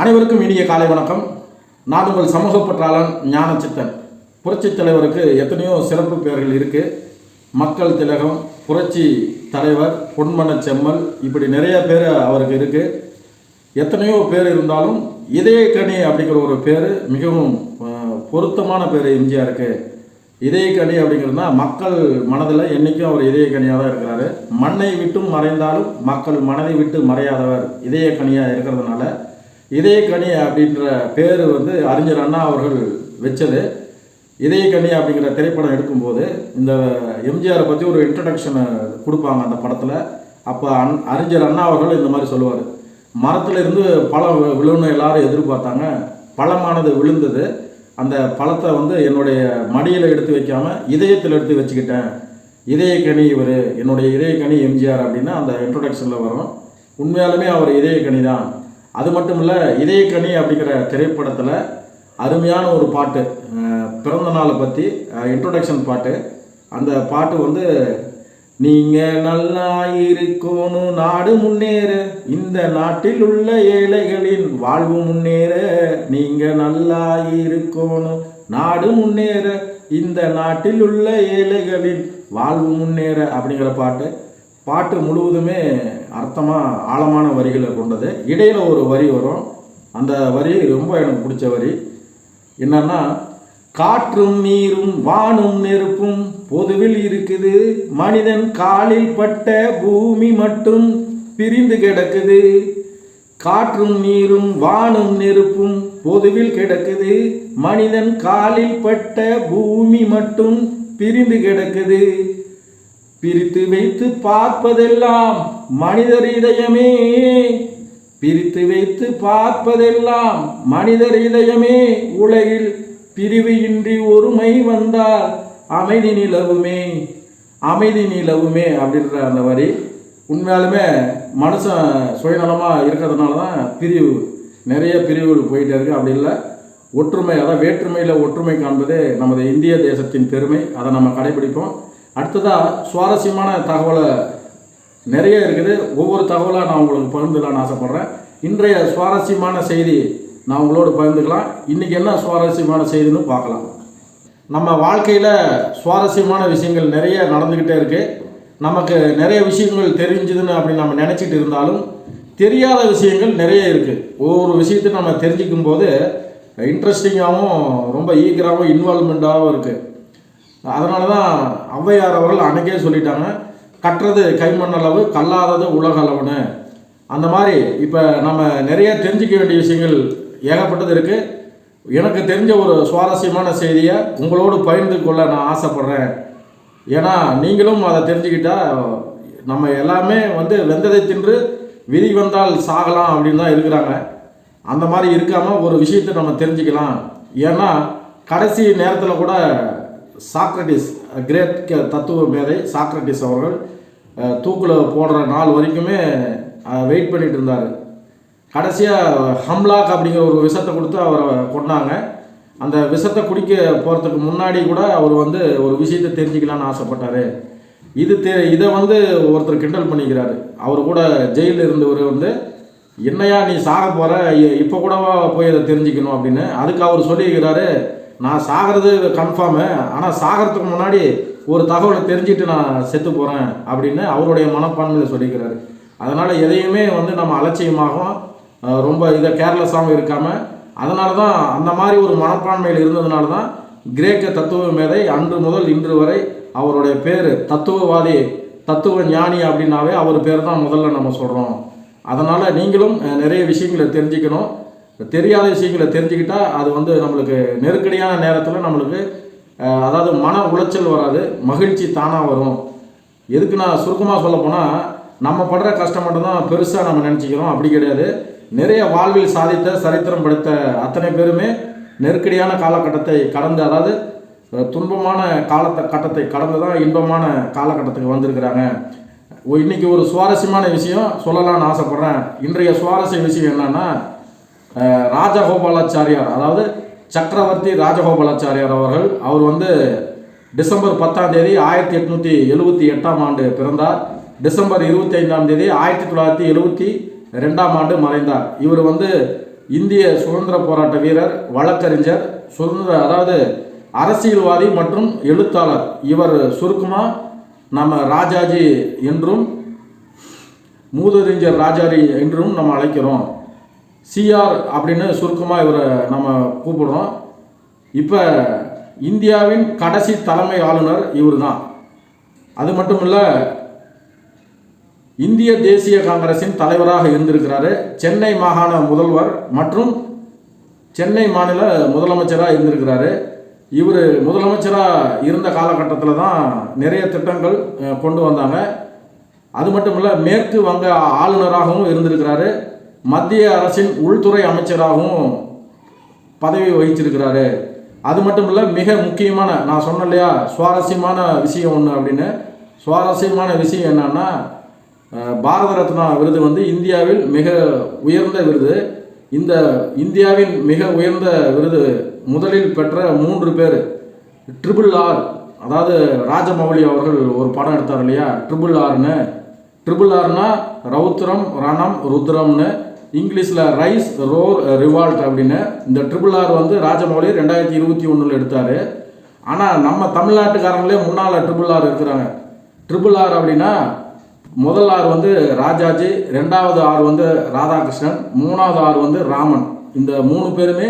அனைவருக்கும் இனிய காலை வணக்கம். நான் உங்கள் சமூக பற்றாளன் ஞான சித்தன் புரட்சி தலைவருக்கு எத்தனையோ சிறப்பு பெயர்கள் இருக்கு. மக்கள் திலகம் புரட்சி தலைவர் பொன்மன செம்மல் இப்படி நிறைய பேர் அவருக்கு இருக்கு. எத்தனையோ பேர் இருந்தாலும் இதயக்கணி அப்படிங்கிற ஒரு பேர் மிகவும் பொருத்தமான பேர் எம்ஜிஆருக்கு. இதயக்கனி அப்படிங்கிறதுனா மக்கள் மனதில் என்றைக்கும் அவர் இதயக்கனியாக தான் இருக்கிறாரு. மண்ணை விட்டும் மறைந்தாலும் மக்கள் மனதை விட்டு மறையாதவர் இதயக்கனியாக இருக்கிறதுனால இதயக்கனி அப்படின்ற பேர் வந்து அறிஞர் அண்ணா அவர்கள் வச்சது. இதயக்கனி அப்படிங்கிற திரைப்படம் எடுக்கும்போது இந்த எம்ஜிஆரை பற்றி ஒரு இன்ட்ரடக்ஷனை கொடுப்பாங்க அந்த படத்தில். அப்போ அன் அறிஞர் அண்ணா அவர்கள் இந்த மாதிரி சொல்லுவார். மரத்தில் இருந்து பழம் விழுன்னு எல்லாரும் எதிர்பார்த்தாங்க. பழமானது விழுந்தது. அந்த பழத்தை வந்து என்னுடைய மடியில் எடுத்து வைக்காமல் இதயத்தில் எடுத்து வச்சுக்கிட்டேன். இதயக்கனி இவர். என்னுடைய இதயக்கனி எம்ஜிஆர் அப்படின்னா அந்த இன்ட்ரொடக்ஷனில் வரும். உண்மையாலுமே அவர் இதயக்கனி தான் அது மட்டும் இல்லை இதயக்கனி அப்படிங்கிற திரைப்படத்தில் அருமையான ஒரு பாட்டு பிறந்த நாளை பற்றி இன்ட்ரொடக்ஷன் பாட்டு. அந்த பாட்டு வந்து நீங்கள் நல்லா இருக்கணும் நாடு முன்னேற இந்த நாட்டில் உள்ள ஏழைகளின் வாழ்வு முன்னேற நீங்கள் நல்லா இருக்கணும் நாடு முன்னேற இந்த நாட்டில் உள்ள ஏழைகளின் வாழ்வு முன்னேற அப்படிங்கிற பாட்டு. பாட்டு முழுவதுமே அர்த்தமாக ஆழமான வரிகளை கொண்டது. இடையில் ஒரு வரி வரும். அந்த வரி ரொம்ப எனக்கு பிடிச்ச வரி. என்னன்னா காற்றும் நீரும் வானும் நெருப்பும் பொதுவில் இருக்குது. மனிதன் காலில் பட்ட பூமி மட்டும் பிரிந்து கிடக்குது. காற்றும் நீரும் வானும் நெருப்பும் பொதுவில் கிடக்குது. மனிதன் காலில் பட்ட பூமி மட்டும் பிரிந்து கிடக்குது. பிரித்து வைத்து பார்ப்பதெல்லாம் மனிதர் இதயமே. பிரித்து வைத்து பார்ப்பதெல்லாம் மனிதர் இதயமே. உலகில் பிரிவு இன்றி ஒருமை வந்தால் அமைதி நிலவுமே. அமைதி நிலவுமே அப்படின்ற அந்த வரி உண்மையாலுமே மனுஷன் சுயநலமாக இருக்கிறதுனால தான் பிரிவு நிறைய பிரிவுகள் போயிட்டே இருக்கு. அப்படி இல்லை ஒற்றுமை அதாவது வேற்றுமையில் ஒற்றுமை காண்பது நமது இந்திய தேசத்தின் பெருமை. அதை நம்ம கடைபிடிப்போம். அடுத்ததாக சுவாரஸ்யமான தகவலை நிறைய இருக்குது. ஒவ்வொரு தகவலாக நான் உங்களுக்கு பகிர்ந்துக்கலாம்னு ஆசைப்பட்றேன். இன்றைய சுவாரஸ்யமான செய்தி நான் உங்களோடு பகிர்ந்துக்கலாம். இன்றைக்கி என்ன சுவாரஸ்யமான செய்தின்னு பார்க்கலாம். நம்ம வாழ்க்கையில் சுவாரஸ்யமான விஷயங்கள் நிறைய நடந்துக்கிட்டே இருக்குது நமக்கு நிறைய விஷயங்கள் தெரிஞ்சுதுன்னு அப்படி நம்ம நினச்சிட்டு இருந்தாலும் தெரியாத விஷயங்கள் நிறைய இருக்குது ஒவ்வொரு விஷயத்தையும் நம்ம தெரிஞ்சுக்கும் போது இன்ட்ரெஸ்டிங்காகவும் ரொம்ப ஈக்கராகவும் இன்வால்மெண்ட்டாகவும் இருக்குது அதனால தான் ஔவையார் அவர்கள் அன்றைக்கே சொல்லிட்டாங்க கற்றது கைமண்ணளவு கல்லாதது உலக அளவுன்னு அந்த மாதிரி இப்போ நம்ம நிறைய தெரிஞ்சிக்க வேண்டிய விஷயங்கள் ஏகப்பட்டது இருக்குது எனக்கு தெரிஞ்ச ஒரு சுவாரஸ்யமான செய்தியை உங்களோடு பகிர்ந்து கொள்ள நான் ஆசைப்பட்றேன். ஏன்னா நீங்களும் அதை தெரிஞ்சுக்கிட்டால் நம்ம எல்லாமே வந்து வெந்ததை தின்று விதி வந்தால் சாகலாம் அப்படின்னு தான் இருக்கிறாங்க. அந்த மாதிரி இருக்காமல் ஒரு விஷயத்தை நம்ம தெரிஞ்சுக்கலாம். ஏன்னா கடைசி நேரத்தில் கூட சாக்ரட்டிஸ் கிரேட் தத்துவ மேதை சாக்ரட்டிஸ் அவர்கள் தூக்கில் போடுற நாள் வரைக்குமே வெயிட் பண்ணிட்டு இருந்தார். கடைசியாக ஹம்லாக் அப்படிங்கிற ஒரு விஷத்தை கொடுத்து அவரை கொண்டாங்க அந்த விஷத்தை குடிக்க போகிறதுக்கு முன்னாடி கூட அவர் வந்து ஒரு விஷயத்தை தெரிஞ்சுக்கலான்னு ஆசைப்பட்டார். இது தெ இதை வந்து ஒருத்தர் கிண்டல் பண்ணிக்கிறாரு. அவர் கூட ஜெயிலில் இருந்தவர் வந்து என்னையா நீ சாக போகிற இப்போ கூடவா போய் அதை தெரிஞ்சுக்கணும்? அப்படின்னு. அதுக்கு அவர் சொல்லியிருக்கிறாரு நான் சாகிறது கன்ஃபார்மு ஆனால் சாகிறதுக்கு முன்னாடி ஒரு தகவலை தெரிஞ்சுட்டு நான் செத்து போகிறேன் அப்படின்னு அவருடைய மனப்பான்மையில் சொல்லிக்கிறாரு. அதனால் எதையுமே வந்து நம்ம அலட்சியமாகவும் ரொம்ப இதை கேர்லெஸ்ஸாகவும் இருக்காமல் அதனால தான் அந்த மாதிரி ஒரு மனப்பான்மையில் இருந்ததுனால தான் கிரேக்க தத்துவ மேதை அன்று முதல் இன்று வரை அவருடைய பேர் தத்துவவாதி தத்துவ ஞானி அப்படின்னாவே அவர் பேர் தான் முதல்ல நம்ம சொல்கிறோம் அதனால் நீங்களும் நிறைய விஷயங்களை தெரிஞ்சுக்கணும். தெரியாத விஷயங்களை தெரிஞ்சுக்கிட்டால் அது வந்து நம்மளுக்கு நெருக்கடியான நேரத்தில் நம்மளுக்கு அதாவது மன உளைச்சல் வராது மகிழ்ச்சி தானாக வரும். எதுக்கு நான் சுருக்கமாக சொல்ல போனால் நம்ம படுற கஷ்டம் மட்டும்தான் பெருசாக நம்ம நினச்சிக்கிறோம். அப்படி கிடையாது. நிறைய வாழ்வில் சாதித்த சரித்திரம் படுத்த அத்தனை பேருமே நெருக்கடியான காலகட்டத்தை கடந்து அதாவது துன்பமான காலத்தை கட்டத்தை கடந்து தான் இன்பமான காலகட்டத்துக்கு வந்திருக்கிறாங்க. இன்றைக்கி இன்னைக்கு ஒரு சுவாரஸ்யமான விஷயம் சொல்லலாம்னு ஆசைப்பட்றேன். இன்றைய சுவாரஸ்ய விஷயம் என்னென்னா ராஜகோபாலாச்சாரியார் அதாவது சக்கரவர்த்தி ராஜகோபாலாச்சாரியார் அவர்கள் அவர் வந்து டிசம்பர் பத்தாம் தேதி ஆயிரத்தி எட்நூற்றி எழுபத்தி எட்டாம் ஆண்டு பிறந்தார். டிசம்பர் இருபத்தி ஐந்தாம் தேதி ஆயிரத்தி தொள்ளாயிரத்தி எழுபத்தி ரெண்டாம் ஆண்டு மறைந்தார். இவர் வந்து இந்திய சுதந்திர போராட்ட வீரர் வழக்கறிஞர் சுதந்திர அதாவது அரசியல்வாதி மற்றும் எழுத்தாளர். இவர் சுருக்கமாக நம்ம ராஜாஜி என்றும் மூதறிஞர் ராஜாரி என்றும் நம்ம அழைக்கிறோம். சிஆர் அப்படின்னு சுருக்கமாக இவரை நம்ம கூப்பிடுறோம். இப்போ இந்தியாவின் கடைசி தலைமை ஆளுநர் இவர் தான் அது மட்டும் இல்லை இந்திய தேசிய காங்கிரஸின் தலைவராக இருந்திருக்கிறாரு சென்னை மாகாண முதல்வர் மற்றும் சென்னை மாநில முதலமைச்சராக இருந்திருக்கிறாரு. இவர் முதலமைச்சராக இருந்த காலகட்டத்தில் தான் நிறைய திட்டங்கள் கொண்டு வந்தாங்க. அது மட்டும் இல்லை மேற்கு வங்க ஆளுநராகவும் இருந்திருக்கிறாரு. மத்திய அரசின் உள்துறை அமைச்சராகவும் பதவி வகிச்சிருக்கிறாரு. அது மட்டும் இல்லை மிக முக்கியமான நான் சொன்னேன் இல்லையா சுவாரஸ்யமான விஷயம் ஒன்று அப்படின்னு. சுவாரஸ்யமான விஷயம் என்னன்னா பாரத ரத்னா விருது வந்து இந்தியாவில் மிக உயர்ந்த விருது. இந்த இந்தியாவின் மிக உயர்ந்த விருது முதலில் பெற்ற மூன்று பேர். ட்ரிபிள் ஆர் அதாவது ராஜமௌலி அவர்கள் ஒரு படம் எடுத்தார் இல்லையா ட்ரிபிள் ஆர்னு ட்ரிபிள் ஆர்னா ரௌத்ரம் ரணம் ருத்ரம்னு. இங்கிலீஷில் ரைஸ் ரோர் ரிவால்ட் அப்படின்னு. இந்த ட்ரிபிள் ஆர் வந்து ராஜமௌலி ரெண்டாயிரத்தி இருபத்தி ஒன்றில் எடுத்தார். ஆனால் நம்ம தமிழ்நாட்டுக்காரங்களே முன்னால் ட்ரிபிள் ஆர் இருக்கிறாங்க. ட்ரிபிள் ஆர் அப்படின்னா முதல் ஆறு வந்து ராஜாஜி ரெண்டாவது ஆறு வந்து ராதாகிருஷ்ணன் மூணாவது ஆறு வந்து ராமன். இந்த மூணு பேருமே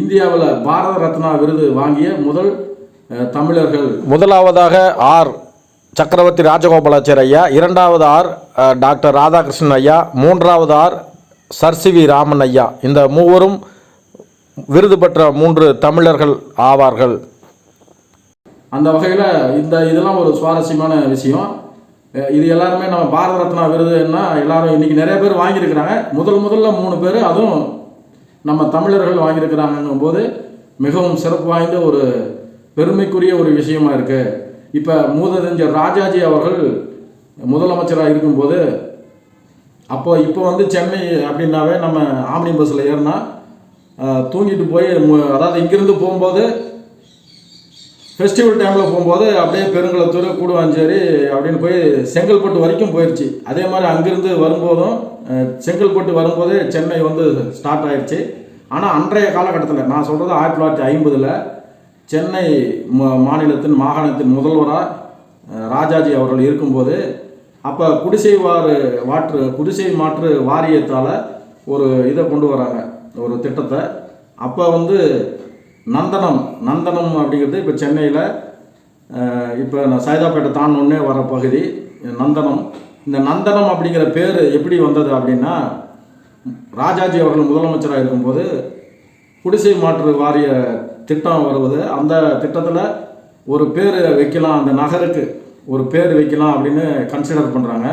இந்தியாவில் பாரத ரத்னா விருது வாங்கிய முதல் தமிழர்கள். முதலாவதாக ஆர் சக்கரவர்த்தி ராஜகோபாலாச்சார் ஐயா இரண்டாவது ஆர் டாக்டர் ராதாகிருஷ்ணன் ஐயா மூன்றாவது R sir C V Raman ஐயா. இந்த மூவரும் விருது பெற்ற மூன்று தமிழர்கள் ஆவார்கள். அந்த வகையில் இந்த இதெல்லாம் ஒரு சுவாரஸ்யமான விஷயம். இது எல்லாருமே நம்ம பாரத ரத்னா விருதுன்னா எல்லாரும் இன்றைக்கி நிறைய பேர் வாங்கியிருக்கிறாங்க. முதல் முதல்ல மூணு பேர் அதுவும் நம்ம தமிழர்கள் வாங்கியிருக்கிறாங்கங்கும் போது மிகவும் சிறப்பு வாய்ந்த ஒரு பெருமைக்குரிய ஒரு விஷயமா இருக்குது இப்போ மூதறிஞர் ராஜாஜி அவர்கள் முதலமைச்சராக இருக்கும்போது அப்போ இப்போ வந்து சென்னை அப்படின்னாவே நம்ம ஆம்னி பஸ்ஸில் ஏறினா தூங்கிட்டு போய் அதாவது இங்கிருந்து போகும்போது ஃபெஸ்டிவல் டைமில் போகும்போது அப்படியே பெருங்குளத்தூர் கூடுவாஞ்சேரி அப்படின்னு போய் செங்கல்பட்டு வரைக்கும் போயிடுச்சு அதே மாதிரி அங்கிருந்து வரும்போதும் செங்கல்பட்டு வரும்போதே சென்னை வந்து ஸ்டார்ட் ஆயிடுச்சு ஆனால் அன்றைய காலகட்டத்தில் நான் சொல்கிறது ஆயிரத்தி தொள்ளாயிரத்தி ஐம்பதில் சென்னை மாநிலத்தின் மாகாணத்தின் முதல்வராக ராஜாஜி அவர்கள் இருக்கும்போது அப்போ குடிசை வாறு வாற்று குடிசை மாற்று வாரியத்தால் ஒரு இதை கொண்டு வராங்க ஒரு திட்டத்தை. அப்போ வந்து நந்தனம் நந்தனம் அப்படிங்கிறது இப்போ சென்னையில் இப்போ நான் சைதாப்பேட்டை தாண்டோன்னே வர பகுதி நந்தனம். இந்த நந்தனம் அப்படிங்கிற பேர் எப்படி வந்தது அப்படின்னா ராஜாஜி அவர்கள் முதலமைச்சராக இருக்கும்போது குடிசை மாற்று வாரிய திட்டம் வருவது அந்த திட்டத்தில் ஒரு பேர் வைக்கலாம் அந்த நகருக்கு. ஒரு பேர் வைக்கலாம் அப்படின்னு கன்சிடர் பண்ணுறாங்க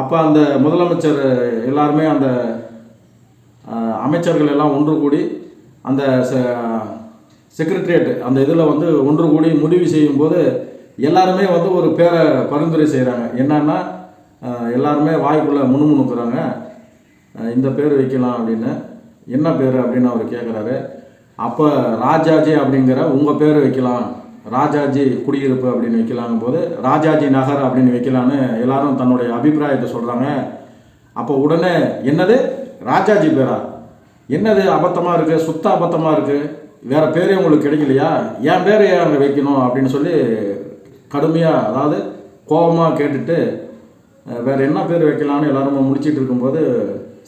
அப்போ அந்த முதலமைச்சர் எல்லாருமே அந்த அமைச்சர்கள் எல்லாம் ஒன்று கூடி அந்த செக்ரட்டரியேட் அந்த இதில் வந்து ஒன்று கூடி முடிவு செய்யும்போது எல்லாருமே வந்து ஒரு பேரை பரிந்துரை செய்கிறாங்க என்னன்னா எல்லாருமே வாய்க்குள்ளே முணுமுணுக்கிறாங்க. இந்த பேர் வைக்கலாம் அப்படின்னு. என்ன பேர் அப்படின்னு அவர் கேட்குறாரு அப்போ ராஜாஜி அப்படிங்கிற உங்கள் பேர் வைக்கலாம். ராஜாஜி குடியிருப்பு அப்படின்னு வைக்கலாங்கும் போது ராஜாஜி நகர் அப்படின்னு வைக்கலான்னு எல்லாரும் தன்னுடைய அபிப்பிராயத்தை சொல்கிறாங்க அப்போ உடனே என்னது? ராஜாஜி பேரா? என்னது அபத்தமாக இருக்குது சுத்த அபத்தமாக இருக்குது வேறு பேரே உங்களுக்கு கிடைக்கலையா? என் பேர் ஏன் அங்கே வைக்கணும்? அப்படின்னு சொல்லி கடுமையாக அதாவது கோபமாக கேட்டுட்டு வேறு என்ன பேர் வைக்கலாம்னு எல்லாரும் முடிச்சிட்டு இருக்கும்போது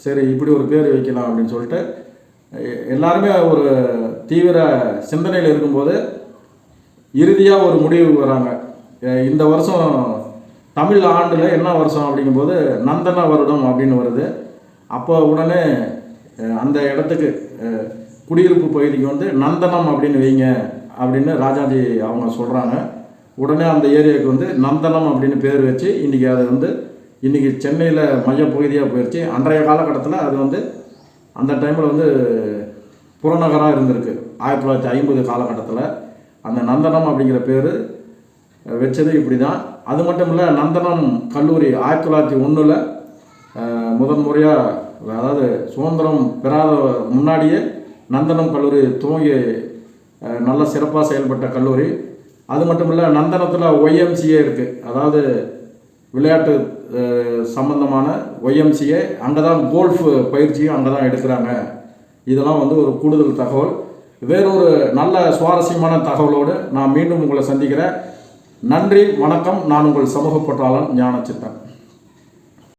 சரி இப்படி ஒரு பேர் வைக்கலாம் அப்படின்னு சொல்லிட்டு எல்லாருமே ஒரு தீவிர சிந்தனையில் இருக்கும்போது இறுதியாக ஒரு முடிவுக்கு வராங்க. இந்த வருஷம் தமிழ் ஆண்டில் என்ன வருஷம் அப்படிங்கும்போது நந்தன வருடம் அப்படின்னு வருது. அப்போ உடனே அந்த இடத்துக்கு குடியிருப்பு பகுதிக்கு வந்து நந்தனம் அப்படின்னு வைங்க அப்படின்னு ராஜாஜி அவங்க சொல்கிறாங்க உடனே அந்த ஏரியாவுக்கு வந்து நந்தனம் அப்படின்னு பேர் வச்சு இன்றைக்கி அது வந்து இன்றைக்கி சென்னையில் மையப்பகுதியாக போயிடுச்சு அன்றைய காலகட்டத்தில் அது வந்து அந்த டைமில் வந்து புறநகராக இருந்திருக்கு. ஆயிரத்தி தொள்ளாயிரத்தி ஐம்பது காலகட்டத்தில். அந்த நந்தனம் அப்படிங்கிற பேர் வச்சது இப்படி தான் அது மட்டும் இல்லை நந்தனம் கல்லூரி ஆயிரத்தி தொள்ளாயிரத்தி ஒன்றில் முதன் முறையாக அதாவது சுதந்திரம் பெறாத முன்னாடியே நந்தனம் கல்லூரி துவங்கி நல்ல சிறப்பாக செயல்பட்ட கல்லூரி. அது மட்டும் இல்லை நந்தனத்தில் ஒய்எம்சிஏ இருக்குது அதாவது விளையாட்டு சம்பந்தமான ஒய்எம்சிஏ அங்கே தான் கோல்ஃப் பயிற்சியும் அங்கே தான் எடுக்கிறாங்க. இதெல்லாம் வந்து ஒரு கூடுதல் தகவல். வேறொரு நல்ல சுவாரஸ்யமான தகவலோடு நான் மீண்டும் உங்களை சந்திக்கிறேன். நன்றி வணக்கம். நான் உங்கள் சமூக ஞான சித்தன்